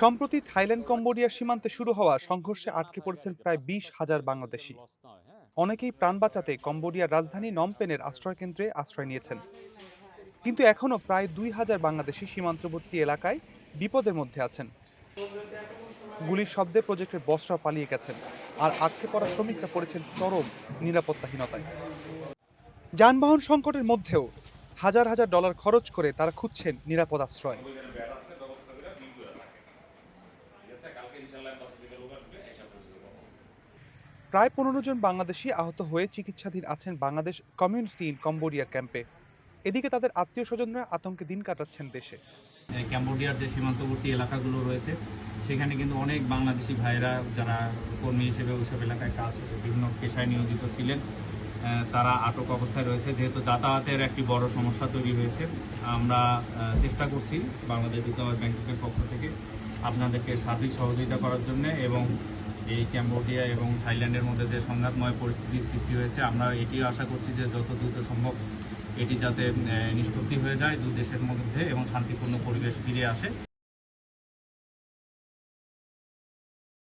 সম্প্রতি Thailand, Cambodia সীমান্তে শুরু হওয়া সংঘর্ষে আটকে পড়েছেন প্রায় বিশ হাজার বাংলাদেশি। অনেকেই প্রাণ বাঁচাতে কম্বোডিয়ার রাজধানী নমপেনের আশ্রয়কেন্দ্রে আশ্রয় নিয়েছেন। কিন্তু এখনও প্রায় দুই হাজার বাংলাদেশি সীমান্তবর্তী এলাকায় বিপদের মধ্যে আছেন। গুলির শব্দে প্রজেক্টের বসরা পালিয়ে গেছেন আর আটকে পড়া শ্রমিকরা পড়েছেন চরম নিরাপত্তাহীনতায়। যানবাহন সংকটের মধ্যেও হাজার হাজার ডলার খরচ করে তারা খুঁজছেন নিরাপদ আশ্রয়। প্রায় পনেরো জন বাংলাদেশি আহত হয়ে চিকিৎসাধীন আছেন বাংলাদেশ কমিউনিটি ইন কম্বোডিয়া ক্যাম্পে এদিকে তাদের আত্মীয় স্বজনরা আতঙ্কে দিন কাটাচ্ছেন দেশে। ক্যাম্বোডিয়ার যে সীমান্তবর্তী এলাকাগুলো রয়েছে সেখানে কিন্তু অনেক বাংলাদেশি ভাইরা যারা কর্মী হিসেবে ওইসব এলাকায় কাজ বিভিন্ন পেশায় নিয়োজিত ছিলেন তারা আটক অবস্থায় রয়েছে যেহেতু যাতায়াতের একটি বড় সমস্যা তৈরি হয়েছে। আমরা চেষ্টা করছি বাংলাদেশ দূতাবাস ব্যাংককের পক্ষ থেকে আপনাদেরকে সার্বিক সহযোগিতা করার জন্য এবং এই ক্যাম্বোডিয়া এবং থাইল্যান্ডের মধ্যে যে সংঘাতময় পরিস্থিতির সৃষ্টি হয়েছে, আমরা এটিও আশা করছি যে যত দ্রুত সম্ভব এটি যাতে নিষ্পত্তি হয়ে যায় দু দেশের মধ্যে এবং শান্তিপূর্ণ পরিবেশ ফিরে আসে।